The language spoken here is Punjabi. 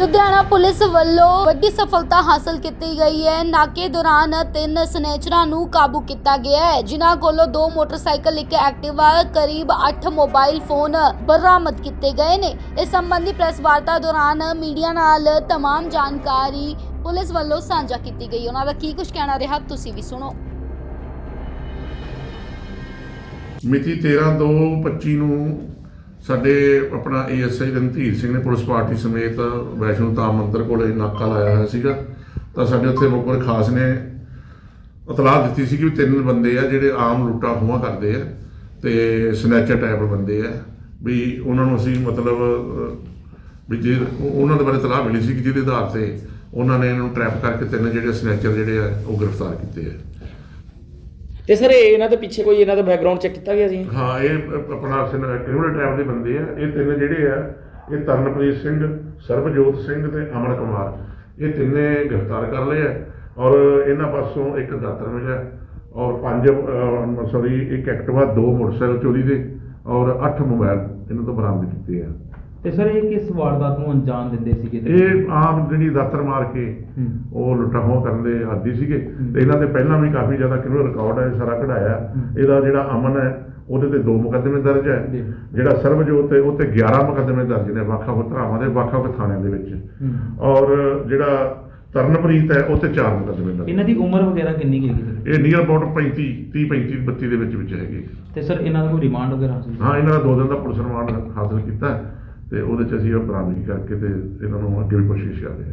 ਲੁਧਿਆਣਾ ਪੁਲਿਸ ਵੱਲੋਂ ਵੱਡੀ ਸਫਲਤਾ ਹਾਸਲ ਕੀਤੀ ਗਈ ਹੈ ਨਾਕੇ ਦੌਰਾਨ ਤਿੰਨ ਸਨੇਚਰਾਂ ਨੂੰ ਕਾਬੂ ਕੀਤਾ ਗਿਆ ਹੈ ਜਿਨ੍ਹਾਂ ਕੋਲੋਂ ਦੋ ਮੋਟਰਸਾਈਕਲ ਇੱਕ ਐਕਟਿਵਾ ਕਰੀਬ 8 ਮੋਬਾਈਲ ਫੋਨ ਬਰਾਮਦ ਕੀਤੇ ਗਏ ਨੇ ਇਸ ਸੰਬੰਧੀ ਪ੍ਰੈਸ ਵਾਰਤਾ ਦੌਰਾਨ ਮੀਡੀਆ ਨਾਲ तमाम ਜਾਣਕਾਰੀ ਪੁਲਿਸ ਵੱਲੋਂ ਸਾਂਝਾ ਕੀਤੀ ਗਈ ਉਹਨਾਂ ਦਾ ਕੀ ਕੁਝ ਕਹਿਣਾ ਰਿਹਾ ਤੁਸੀਂ ਵੀ ਸੁਣੋ ਮਿਤੀ 13/2/25 ਨੂੰ ਸਾਡੇ ਆਪਣਾ ਏਐਸਆਈ ਰਣਧੀਰ ਸਿੰਘ ਨੇ ਪੁਲਿਸ ਪਾਰਟੀ ਸਮੇਤ ਵੈਸ਼ਨੋ ਧਾਮ ਮੰਦਿਰ ਕੋਲੇ ਨਾਕਾ ਲਾਇਆ ਹੋਇਆ ਸੀਗਾ। ਤਾਂ ਸਾਡੇ ਉੱਥੇ ਮੁਖਬਰ ਖਾਸ ਨੇ ਇਤਲਾਹ ਦਿੱਤੀ ਸੀ ਕਿ ਵੀ ਤਿੰਨ ਬੰਦੇ ਆ ਜਿਹੜੇ ਆਮ ਲੁੱਟਾ ਖੋਹਾਂ ਕਰਦੇ ਆ ਤੇ ਸਨੈਚਰ ਟਾਈਪ ਬੰਦੇ ਆ। ਵੀ ਉਹਨਾਂ ਨੂੰ ਅਸੀਂ ਮਤਲਬ, ਵੀ ਜੇ ਉਹਨਾਂ ਦੇ ਬਾਰੇ ਇਤਲਾਹ ਮਿਲੀ ਸੀ ਕਿ ਜਿਹਦੇ ਆਧਾਰ ਤੇ ਉਹਨਾਂ ਨੇ ਇਹਨੂੰ ਟਰੈਪ ਕਰਕੇ ਤਿੰਨ ਜਿਹੜੇ ਸਨੈਚਰ ਜਿਹੜੇ ਆ ਉਹ ਗ੍ਰਿਫਤਾਰ ਕੀਤੇ ਆ। ਤੇ ਸਰ, ਇਹ ਇਹਨਾਂ ਦੇ ਪਿੱਛੇ ਕੋਈ ਇਹਨਾਂ ਦਾ ਬੈਕਗ੍ਰਾਉਂਡ ਚੈੱਕ ਕੀਤਾ ਗਿਆ ਸੀ? ਹਾਂ, ਇਹ ਆਪਣਾ ਕ੍ਰਿਮੀਨਲ ਟਾਈਪ ਦੇ ਬੰਦੇ ਆ? ਇਹ ਤਿੰਨ ਜਿਹੜੇ ਆ, ਇਹ ਤਰਨਪ੍ਰੀਤ ਸਿੰਘ, ਸਰਬਜੋਤ ਸਿੰਘ ਤੇ ਅਮਨ ਕੁਮਾਰ। ਇਹ ਤਿੰਨੇ ਗ੍ਰਿਫਤਾਰ ਕਰ ਲਏ ਆ ਔਰ ਇਹਨਾਂ ਪਾਸੋਂ ਇੱਕ ਦਾਤਰ ਮਿਲਿਆ ਔਰ ਪੰਜ ਸੌਰੀ ਇੱਕ ਐਕਟਿਵਾ, ਦੋ ਮੋਟਰਸਾਈਕਲ ਚੋਰੀ ਦੇ ਔਰ 8 ਮੋਬਾਈਲ ਇਹਨਾਂ ਤੋਂ ਬਰਾਮਦ ਕੀਤੇ ਆ। ਤੇ ਸਰ ਇਹ ਕਿਸ ਵਾਰਦਾਤ ਨੂੰ ਅੰਜਾਮ ਦਿੰਦੇ ਸੀਗੇ ਇਹ ਆਮ ਜਿਹੜੀ ਦਾਤਰ ਮਾਰ ਕੇ। ਉਹ ਲੁੱਟਾਂ ਖੋਹ ਕਰਨ ਦੇ ਆਦੀ ਸੀਗੇ ਤੇ ਇਹਨਾਂ ਦੇ ਪਹਿਲਾਂ ਵੀ ਕਾਫੀ ਜ਼ਿਆਦਾ ਕ੍ਰਿਮੀਨਲ ਰਿਕਾਰਡ ਹੈ ਸਾਰਾ ਕਢਾਇਆ। ਇਹਦਾ ਜਿਹੜਾ ਅਮਨ ਹੈ ਉਹਦੇ ਤੇ ਦੋ ਮੁਕੱਦਮੇ ਦਰਜ ਹੈ। ਜਿਹੜਾ ਸਰਬਜੋਤ ਹੈ ਉਹ ਤੇ 11 ਮੁਕੱਦਮੇ ਦਰਜ ਨੇ ਵੱਖ-ਵੱਖ ਧਾਰਾਵਾਂ ਦੇ ਵੱਖ-ਵੱਖ ਥਾਣਿਆਂ ਦੇ ਵਿੱਚ। ਔਰ ਜਿਹੜਾ ਤਰਨਪ੍ਰੀਤ ਹੈ ਉਹ ਤੇ 4 ਮੁਕੱਦਮੇ ਦਰਜ ਇਹਨਾਂ ਦੀ ਉਮਰ ਵਗੈਰਾ ਕਿੰਨੀ ਹੈਗੀ? ਇਹ ਨੀਅਰ ਅਬਾਊਟ 35 30 35 32 ਦੇ ਵਿੱਚ ਵਿੱਚ ਹੈਗੇ ਤੇ ਸਰ ਇਹਨਾਂ ਦਾ ਕੋਈ ਰਿਮਾਂਡ ਵਗੈਰਾ ਹਾਸਲ ਹਾਂ ਇਹਨਾਂ ਦਾ ਦੋ ਦਿਨ ਦਾ ਪੁਲਿਸ ਰਿਮਾਂਡ ਹਾਸਲ ਕੀਤਾ ਹੈ ਅਤੇ ਉਹਦੇ ਚ ਅਸੀਂ ਉਹ ਬਰਾਮਦਗੀ ਕਰਕੇ ਅਤੇ ਇਹਨਾਂ ਨੂੰ ਅੱਗੇ ਵੀ ਕੋਸ਼ਿਸ਼ ਕਰ ਰਹੇ ਹਾਂ।